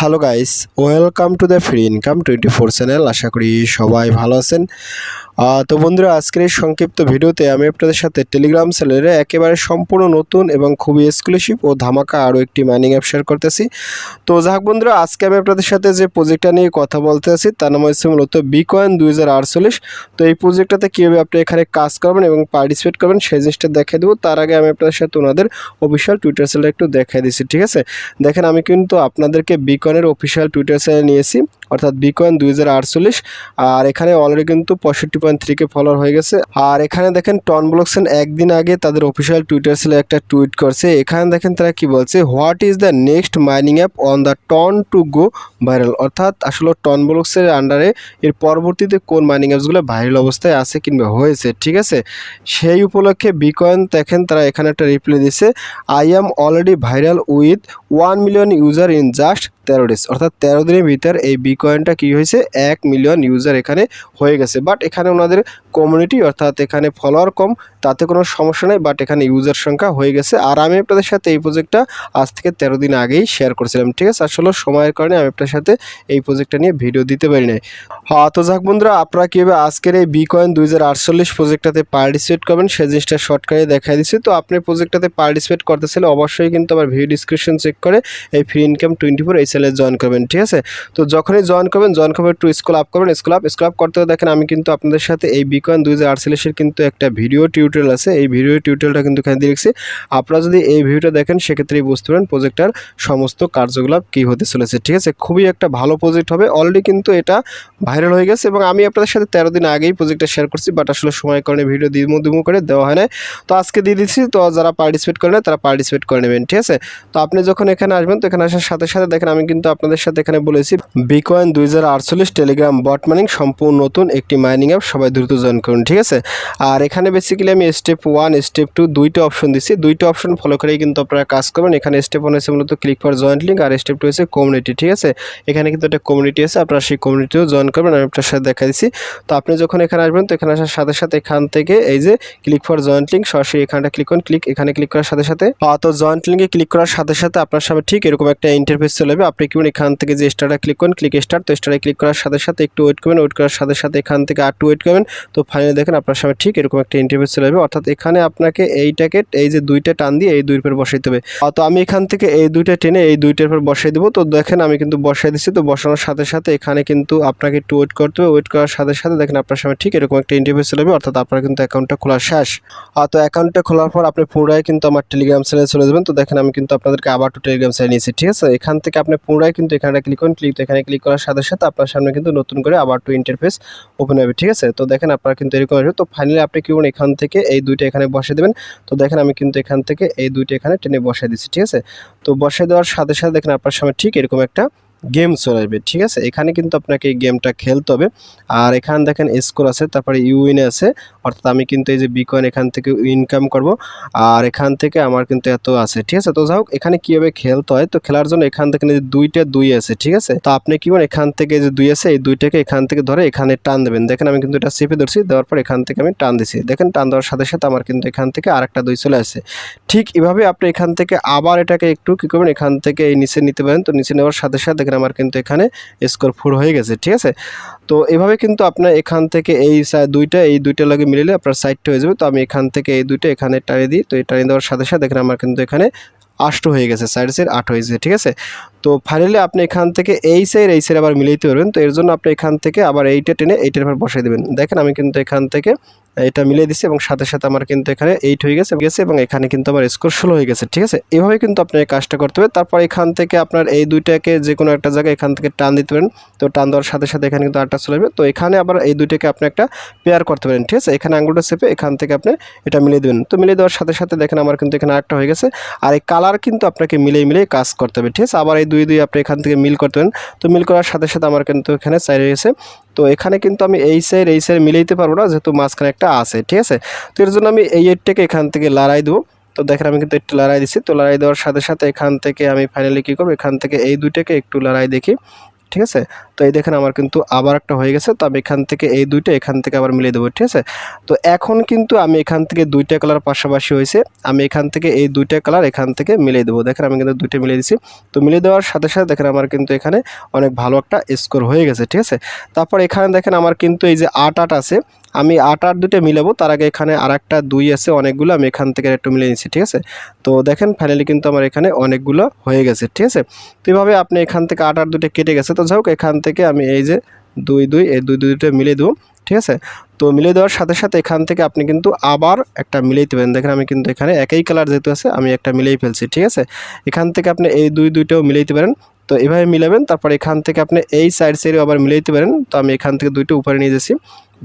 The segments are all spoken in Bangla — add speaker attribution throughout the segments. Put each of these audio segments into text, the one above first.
Speaker 1: Hello guys welcome to the free income twenty four channel আশা করি সবাই ভালো আছেন। তো বন্ধুরা, আজকের এই সংক্ষিপ্ত ভিডিওতে আমি আপনাদের সাথে টেলিগ্রাম চ্যানেলে একেবারে সম্পূর্ণ নতুন এবং খুবই এক্সক্লুসিভ ও ধামাকা আরও একটি মাইনিং অ্যাপ শেয়ার করতেছি। তো যাক বন্ধুরা, আজকে আমি আপনাদের সাথে যে প্রজেক্টটা নিয়ে কথা বলতে আছি, তার নাম হচ্ছে মূলত বিকয়েন দুই হাজার আটচল্লিশ। তো এই প্রজেক্টটাতে কীভাবে আপনি এখানে কাজ করবেন এবং পার্টিসিপেট করবেন, সেই জিনিসটা দেখিয়ে দেবো। তার আগে আমি আপনাদের সাথে ওনাদের অফিসিয়াল টুইটার চ্যানেলটা একটু দেখিয়ে দিচ্ছি, ঠিক আছে? দেখেন, আমি কিন্তু আপনাদেরকে বিকয়েনের অফিসিয়াল টুইটার চ্যানেল নিয়েছি। অর্থাৎ বিকয়েন দুই হাজার আটচল্লিশ, আর এখানে অলরেডি কিন্তু পঁয়ষট্টি পয়েন্ট থ্রিকে ফলোয়ার হয়ে গেছে। আর এখানে দেখেন টন ব্লকসেন একদিন আগে তাদের অফিসিয়াল টুইটার চ্যানেলে একটা টুইট করছে। এখানে দেখেন তারা কি বলছে what is the next mining app on the ton to go viral অর্থাৎ আসলে টন ব্লকসের আন্ডারে এর পরবর্তীতে কোন মাইনিং অ্যাপসগুলো ভাইরাল অবস্থায় আছে কিংবা হয়েছে, ঠিক আছে? সেই উপলক্ষে বিকয়েন দেখেন তারা এখানে একটা রিপ্লাই দিছে I am already viral with one million user in just তেরো ডেজ অর্থাৎ তেরো দিনের ভিতর এই বিকয়েনটা কী হয়েছে? এক মিলিয়ন ইউজার এখানে হয়ে গেছে। বাট এখানে ওনাদের কমিউনিটি অর্থাৎ এখানে ফলোয়ার কম, তাতে কোনো সমস্যা নেই। বাট এখানে ইউজার সংখ্যা হয়ে গেছে। আর আমি আপনাদের সাথে এই প্রজেক্টটা আজ থেকে তেরো দিন আগেই শেয়ার করেছিলাম। ঠিক আছে? আসলে সময়ের কারণে আমি আপনার সাথে এই প্রজেক্টটা নিয়ে ভিডিও দিতে পারি নাই। হ্যাঁ তো যাক বন্ধুরা, আপনারা কীভাবে আজকের এই বি কয়েন দুই হাজার আটচল্লিশ প্রজেক্টটাতে পার্টিসিপেট করবেন সেই জিনিসটা শর্টকাটে দেখাই দিচ্ছি। তো আপনি প্রজেক্টটাতে পার্টিসিপেট করতে চাইলে অবশ্যই কিন্তু আমার ভিডিও ডিসক্রিপশন চেক করে এই ফ্রি ইনকাম টোয়েন্টি ফোর এই চ্যানেলে জয়েন করবেন। ঠিক আছে? তো যখনই জয়েন করবেন জয়েন করবেন একটু স্কুল আপ করবেন স্কুল আপ স্কুল আপ করতে দেখেন আমি কিন্তু আপনাদের সাথে এই বিকয়েন দুই হাজার আটচল্লিশের কিন্তু একটা ভিডিও টিউটোরিয়াল আছে। এই ভিডিও টিউটোরিয়ালটা কিন্তু এখানে দিয়ে রেখেছি। আপনারা যদি এই ভিডিওটা দেখেন, সেক্ষেত্রেই বুঝতে পারেন প্রজেক্টটার সমস্ত কার্যকলাপ কী হতে চলেছে, ঠিক আছে? খুবই একটা ভালো প্রজেক্ট হবে। অলরেডি কিন্তু এটা ভাইরাল হয়ে গেছে এবং আমি আপনাদের সাথে তেরো দিন আগেই প্রজেক্টটা শেয়ার করছি বাট আসলে সময় কারণে ভিডিও দিমু দিমু করে দেওয়া হয় না তো আজকে দিয়ে দিচ্ছি, তো যারা পার্টিসিপেট করে নেয়, তারা পার্টিসিপেট করে নেবেন, ঠিক আছে? তো আপনি যখন এখানে আসবেন, তো এখানে আসার সাথে সাথে দেখেন আমি কিন্তু আপনাদের সাথে এখানে বলেছি বিকয়েন দুই হাজার আটচল্লিশ টেলিগ্রাম বট মাইনিং সম্পূর্ণ নতুন একটি মাইনিং অ্যাপ, সবাই দ্রুত জয়েন করুন, ঠিক আছে? আর এখানে বেসিক্যালি আমি স্টেপ ওয়ান স্টেপ টু দুইটা অপশন দিচ্ছি দুইটা অপশন ফলো করেই কিন্তু আপনারা কাজ করবেন। এখানে স্টেপ ওয়ান হচ্ছে মূলত ক্লিক ফর জয়েন্ট লিঙ্ক আর স্টেপ টু হচ্ছে কমিউনিটি ঠিক আছে? এখানে কিন্তু একটা কমিউনিটি আছে, আপনারা সেই কমিউনিটিও জয়েন করবেন। আমি আপনার সাথে দেখা দিচ্ছি তো আপনি যখন এখানে আসবেন, তো এখানে আসার সাথে সাথে এখান থেকে এই যে ক্লিক ফর জয়েন্ট লিঙ্ক সরাসরি এখানটা ক্লিক করুন ক্লিক এখানে ক্লিক করার সাথে সাথে তো জয়েন্ট লিঙ্কে ক্লিক করার সাথে সাথে আপনার সামনে ঠিক এরকম একটা ইন্টারফেস চলে যাবে আপনি কেমন এখান থেকে যে স্টারটা ক্লিক করুন ক্লিক স্টার তো স্টারে ক্লিক করার সাথে সাথে একটু ওয়েট করবেন ওয়েট করার সাথে সাথে এখান থেকে আর ওয়েট করবেন, তো ফাইনালি দেখেন আপনার সামনে ঠিক এরকম একটা ইন্টারফেস চলে যাবে অর্থাৎ এখানে আপনাকে এইটাকে এই যে দুইটা টান দিয়ে এই দুইয়ের উপর বসাইতে হবে। তো আমি এখান থেকে এই দুইটা টেনে এই দুইটার উপর বসাই দেবো। তো দেখেন আমি কিন্তু বসাই দিচ্ছি তো বসানোর সাথে সাথে এখানে কিন্তু আপনাকে একটু ওয়েট করতে হবে। ওয়েট করার সাথে সাথে দেখেন আপনার সামনে ঠিক এরকম একটা ইন্টারফেস চলে যাবে অর্থাৎ আপনার কিন্তু অ্যাকাউন্টটা খোলা শেষ। তো অ্যাকাউন্টটা খোলার পর আপনি পুনরায় কিন্তু আমার টেলিগ্রাম চ্যানেলে চলে যাবেন। তো দেখেন আমি কিন্তু আপনাদেরকে আবার টু টেলিগ্রাম চ্যানেল নিয়েছি ঠিক আছে? এখান থেকে আপনি পুনরায় কিন্তু এখানে ক্লিক করুন ক্লিক এখানে ক্লিক করার সাথে সাথে আপনার সামনে কিন্তু নতুন করে আবার টু ইন্টারফেস ওপেন হবে ঠিক আছে? তো দেখেন আপনারা কিন্তু এরকম আসবে। তো ফাইনালি আপনি কি বলুন এখান থেকে এই দুইটা এখানে বসে দেবেন? তো দেখেন আমি কিন্তু এখান থেকে এই দুইটা এখানে টেনে বসে দিচ্ছি, ঠিক আছে? তো বসে দেওয়ার সাথে সাথে দেখেন আপনার সামনে ঠিক এরকম একটা গেম চলে আসবে ঠিক আছে? এখানে কিন্তু আপনাকে এই গেমটা খেলতে হবে। আর এখানে দেখেন স্কোর আছে, তারপরে ইউইনে আছে, অর্থাৎ আমি কিন্তু এই যে বিকয়েন এখান থেকে ইনকাম করব। আর এখান থেকে আমার কিন্তু এত আছে, ঠিক আছে? তো যাই হোক, এখানে কীভাবে খেলতে হয়? তো খেলার জন্য এখান থেকে যে দুইটা দুই আছে, ঠিক আছে? তো আপনি কি করেন এখান থেকে যে দুই আছে, এই দুইটাকে এখান থেকে ধরে এখানে টান দেবেন। দেখেন আমি কিন্তু এটা চেপে ধরছি, দেওয়ার পর এখান থেকে আমি টান দিছি। দেখেন টান দেওয়ার সাথে সাথে আমার কিন্তু এখান থেকে আরেকটা দুই চলে আসে। ঠিক এভাবে আপনি এখান থেকে আবার এটাকে একটু কী করবেন, এখান থেকে এই নিচে নিতে পারেন। তো নিচে নেওয়ার সাথে সাথে দেখেন আমার কিন্তু এখানে স্কোর ফোর হয়ে গেছে, ঠিক আছে? তো এভাবে কিন্তু আপনার এখান থেকে এই দুইটা এই দুইটা লাগে মিলে আপনার সাইডটা হয়ে যাবে। তো আমি এখান থেকে এই দুইটা এখানে টানিয়ে দিই, তো এই টানিয়ে দেওয়ার সাথে সাথে দেখেন আমার কিন্তু এখানে আষ্ট হয়ে গেছে সাইড সাইড আট হয়েছে ঠিক আছে? তো ফাইনালি আপনি এখান থেকে এই সাইড এই সাইড আবার মিলাইতে পারবেন। তো এর জন্য আপনি এখান থেকে আবার এইটা টেনে এইটার উপর বসাই দেবেন। দেখেন আমি কিন্তু এখান থেকে এটা মিলিয়ে দিচ্ছি এবং সাথে সাথে আমার কিন্তু এখানে এইট হয়ে গেছে গেছে এবং এখানে কিন্তু আমার স্কোর ষোলো হয়ে গেছে, ঠিক আছে? এভাবে কিন্তু আপনার এই কাজটা করতে হবে তারপর এখান থেকে আপনার এই দুইটাকে যে কোনো একটা জায়গায় এখান থেকে টান দিতে পারেন। তো টান দেওয়ার সাথে সাথে এখানে কিন্তু আটটা চলে তো এখানে আবার এই দুইটাকে আপনি একটা পেয়ার করতে পারেন, ঠিক আছে? এখানে আঙুলটা চেপে এখান থেকে আপনি এটা মিলিয়ে দেবেন। তো মিলিয়ে দেওয়ার সাথে সাথে দেখেন আমার কিন্তু এখানে আরেকটা হয়ে গেছে। আর এই কালার কিন্তু আপনাকে মিলিয়ে মিলিয়ে কাজ করতে হবে, ঠিক আছে? আবার এই দুই দুই আপনি এখান থেকে মিল করতে পারেন। তো মিল করার সাথে সাথে আমার কিন্তু এখানে চাই রয়েছে। তো এখানে কিন্তু আমি এই সাইড এই সাইড মিলাইতে পারব না, যেহেতু মাঝখানে একটা আছে, ঠিক আছে? তো এর জন্য আমি এই এটটাকে এখান থেকে লড়াই দেবো। তো দেখেন আমি কিন্তু একটু লড়াই দিচ্ছি তো লড়াই দেওয়ার সাথে সাথে এখান থেকে আমি ফাইনালি কী করব? এখান থেকে এই দুইটাকে একটু লড়াই দেখি। ঠিক আছে? তো এই দেখেন আমার কিন্তু আবার একটা হয়ে গেছে, তো আমি এখান থেকে এই দুইটা এখান থেকে আবার মিলিয়ে দেবো, ঠিক আছে? তো এখন কিন্তু আমি এখান থেকে দুইটা কালার পাশাপাশি হয়েছে, আমি এখান থেকে এই দুইটা কালার এখান থেকে মিলিয়ে দেবো। দেখেন আমি কিন্তু দুইটা মিলিয়ে দিচ্ছি তো মিলিয়ে দেওয়ার সাথে সাথে দেখেন আমার কিন্তু এখানে অনেক ভালো একটা স্কোর হয়ে গেছে, ঠিক আছে? তারপর এখানে দেখেন আমার কিন্তু এই যে আট আট আছে আমি আট আট দুটো মিলাবো, তার আগে এখানে আর একটা দুই আছে, অনেকগুলো আমি এখান থেকে একটু মিলে নিচ্ছি, ঠিক আছে? তো দেখেন ফাইনালি কিন্তু আমার এখানে অনেকগুলো হয়ে গেছে, ঠিক আছে? তো এইভাবে আপনি এখান থেকে আট আট দুটো কেটে গেছে, তো যাই এখান থেকে আমি এই যে দুই দুই, এই দুই দুই দুটো মিলিয়ে দেবো, ঠিক আছে? তো মিলিয়ে দেওয়ার সাথে সাথে এখান থেকে আপনি কিন্তু আবার একটা মিলিয়ে দেবেন। দেখেন আমি কিন্তু এখানে একই কালার যেহেতু আছে, আমি একটা মিলিয়ে ফেলছি, ঠিক আছে? এখান থেকে আপনি এই দুই দুইটাও মিলাইতে পারেন। তো এভাবে মিলাবেন, তারপর এখান থেকে আপনি এই সাইড সাইডে আবার মিলাইতে পারেন। তো আমি এখান থেকে দুইটা উপরে নিয়ে যাচ্ছি।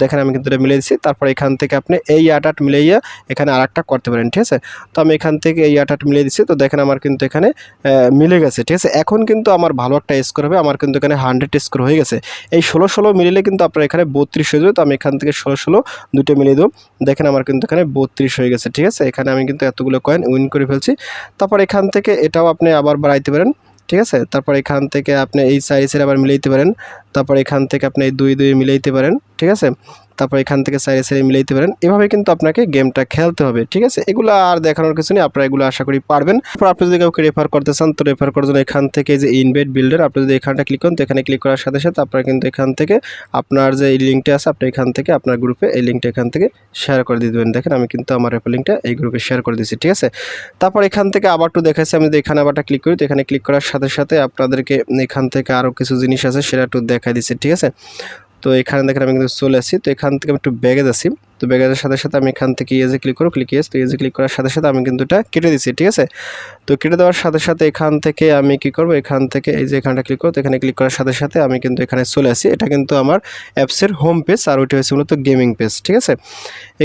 Speaker 1: দেখেন আমি কিন্তু এটা মিলিয়ে দিচ্ছি। তারপর এখান থেকে আপনি এই আট আট মিলাইয়া এখানে আর করতে পারেন, ঠিক আছে? তো আমি এখান থেকে এই আট আট মিলিয়ে দিচ্ছি। তো দেখেন আমার কিন্তু এখানে মিলে গেছে, ঠিক আছে? এখন কিন্তু আমার ভালো একটা স্কোর হবে। আমার কিন্তু এখানে হান্ড্রেড স্কোর হয়ে গেছে। এই ষোলো ষোলো ষোলো মিলিলে কিন্তু আপনার এখানে বত্রিশ হয়ে যাবে। তো আমি এখান থেকে ষোলো ষোলো দুটো মিলিয়ে দেবো। দেখেন আমার কিন্তু এখানে বত্রিশ হয়ে গেছে, ঠিক আছে? এখানে আমি কিন্তু এতগুলো কয়েন উইন করে ফেলছি। তারপর এখান থেকে এটাও আপনি আবার বাড়াইতে পারেন, ঠিক আছে? তারপর এখান থেকে আপনি এই সাইজের আবার মিলাইতে পারেন। তারপর এখান থেকে আপনি এই দুই দুই মিলাইতে পারেন, ঠিক আছে? তারপর এখান থেকে সাইডে সাইডে মিলাইতে পারেন। এভাবে কিন্তু আপনাকে গেমটা খেলতে হবে, ঠিক আছে? এগুলো আর দেখানোর কিছু নেই, আপনারা এগুলো আশা করি পারবেন। তারপর আপনি যদি কাউকে রেফার করতে চান, তো রেফার করার জন্য এখান থেকে যে ইনভেট বিল্ডার আপনি যদি এখানটা ক্লিক করেন, তো এখানে ক্লিক করার সাথে সাথে আপনারা কিন্তু এখান থেকে আপনার যে এই লিঙ্কটা আছে, আপনি এখান থেকে আপনার গ্রুপে এই লিঙ্কটা এখান থেকে শেয়ার করে দিয়ে দেবেন দেখেন, আমি কিন্তু আমার রেফার লিঙ্কটা এই গ্রুপে শেয়ার করে দিয়েছি, ঠিক আছে? তারপর এখান থেকে আবার একটু দেখাচ্ছি, আমি যদি এখানে আবারটা ক্লিক করি, তো এখানে ক্লিক করার সাথে সাথে আপনাদেরকে এখান থেকে আরও কিছু জিনিস আছে, সেটা একটু দেখাই দিচ্ছি, ঠিক আছে? তো এখানে দেখেন আমি কিন্তু চলে আসি। তো এখান থেকে আমি একটু ব্যাগে যাচ্ছি তো ব্যাগের সাথে সাথে আমি এখান থেকে ইয়েজে ক্লিক করো ক্লিক ইয়েস তো ইয়েজে ক্লিক করার সাথে সাথে আমি কিন্তু এটা কেটে দিচ্ছি ঠিক আছে? তো কেটে দেওয়ার সাথে সাথে এখান থেকে আমি কি করব? এখান থেকে এই যে এখানটা ক্লিক করো, তো এখানে ক্লিক করার সাথে সাথে আমি কিন্তু এখানে চলে আসি। এটা কিন্তু আমার অ্যাপসের হোম পেজ আর ওইটা হচ্ছে মূলত গেমিং পেজ ঠিক আছে?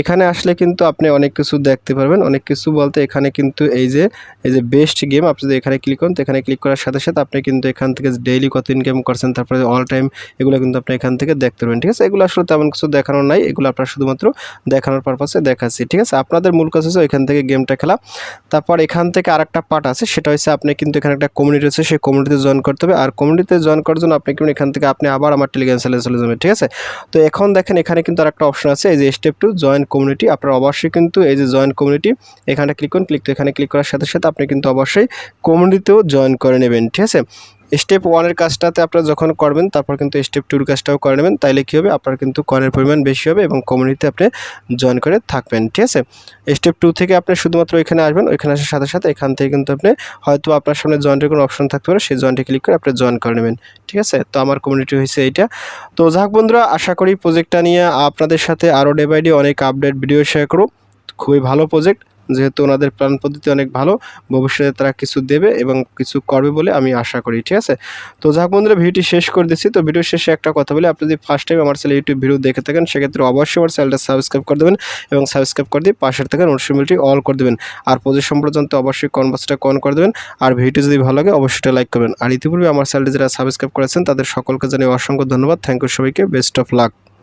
Speaker 1: এখানে আসলে কিন্তু আপনি অনেক কিছু দেখতে পারবেন। অনেক কিছু বলতে এখানে কিন্তু এই যে এই যে বেস্ট গেম আপনি যদি এখানে ক্লিক করেন, তো এখানে ক্লিক করার সাথে সাথে আপনি কিন্তু এখান থেকে ডেইলি কত ইনকাম করছেন, তারপরে অল টাইম এগুলো কিন্তু আপনি এখান থেকে দেখতে পারবেন, ঠিক আছে? এগুলো আসলে তেমন কিছু দেখানোর নাই। এগুলো আপনার শুধুমাত্র দেখানোর পারপাসে দেখাচ্ছি, ঠিক আছে? আপনাদের মূল কাজ হচ্ছে এখান থেকে গেমটা খেলা। তারপর এখান থেকে আরেকটা পার্ট আছে, সেটা হচ্ছে আপনি কিন্তু এখানে একটা কমিউনিটি আছে, সেই কমিউনিটিতে জয়েন করতে হবে। আর কমিউনিটিতে জয়েন করার জন্য আপনি কিন্তু এখান থেকে আপনি আবার আমার টেলিগ্রাম চ্যানেলে চলে যাবেন, ঠিক আছে? তো এখন দেখেন এখানে কিন্তু আরেকটা অপশন আছে, এই যে স্টেপ টু জয়েন কমিউনিটি আপনার অবশ্যই কিন্তু এই যে জয়েন কমিউনিটি এখানে ক্লিক করুন ক্লিক তো এখানে ক্লিক করার সাথে সাথে আপনি কিন্তু অবশ্যই কমিউনিটিতেও জয়েন করে নেবেন, ঠিক আছে? স্টেপ ওয়ানের কাজটাতে আপনারা যখন করবেন, তারপর কিন্তু স্টেপ টুর কাজটাও করে নেবেন। তাইলে কী হবে? আপনার কিন্তু কয়েনের পরিমাণ বেশি হবে এবং কমিউনিটিতে আপনি জয়েন করে থাকবেন, ঠিক আছে? স্টেপ টু থেকে আপনি শুধুমাত্র এখানে আসবেন, ওইখানে আসার সাথে সাথে এখান থেকে কিন্তু আপনি হয়তো আপনার সামনে জয়েন্টের কোনো অপশন থাকতে পারে, সেই জয়েন্টে ক্লিক করে আপনি জয়েন করে নেবেন, ঠিক আছে? তো আমার কমিউনিটি হয়েছে এইটা। তো যাক বন্ধুরা, আশা করি প্রজেক্টটা নিয়ে আপনাদের সাথে আরও ডে বাই ডে অনেক আপডেট ভিডিও শেয়ার করব। খুবই ভালো প্রজেক্ট যেহেতু ওনাদের প্ল্যান পদ্ধতি অনেক ভালো, ভবিষ্যতে তারা কিছু দেবে এবং কিছু করবে বলে আমি আশা করি, ঠিক আছে? তো যাক বন্ধুরা, ভিডিওটি শেষ করে দিচ্ছি। তো ভিডিও শেষে একটা কথা বলি, আপনি যদি ফার্স্ট টাইম আমার চ্যানেল ইউটিউব ভিডিও দেখে থাকেন, সেক্ষেত্রে অবশ্যই আমার চ্যানেলটা সাবস্ক্রাইব করে দেবেন এবং সাবস্ক্রাইব করে দিয়ে পাশের থেকে নোটিফিকেশনটি অল করে দেবেন। আর প্রজেক্ট সম্পর্কে অবশ্যই কনভার্সটা কন করে দেবেন, আর ভিডিও যদি ভালো লাগে, অবশ্যই লাইক করবেন। আর ইতিপূর্বে আমার চ্যানেলটি যারা সাবস্ক্রাইব করেছেন, তাদের সকলকে জানিয়ে অসংখ্য ধন্যবাদ। থ্যাংক ইউ সবাইকে বেস্ট অফ লাক